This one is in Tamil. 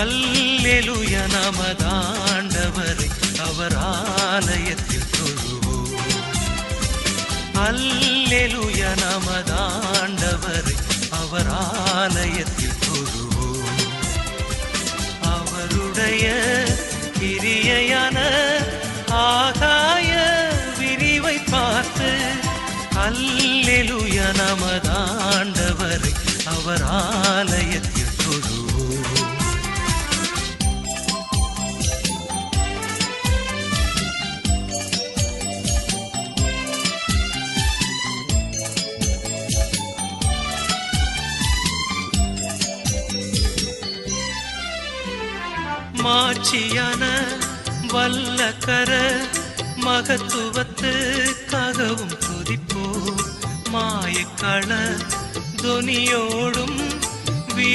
அல்லெலுய நமதாண்டவரை அவர் ஆலயத்தில் தொழுவோம். அல்லெலுய நமதாண்டவரை அவர் ஆலயத்தில் தொழுவோம். அவருடைய கிரியையான ஆகாய விரிவை பார்த்து அல்லெலுய நமதாண்டவரை அவர் ஆலயத்தில் தொழுவோம். மாட்சியான வல்ல கர மகத்துவத்துக்காகவும் துதிப்போ மாயக்கள துனியோடும் வீ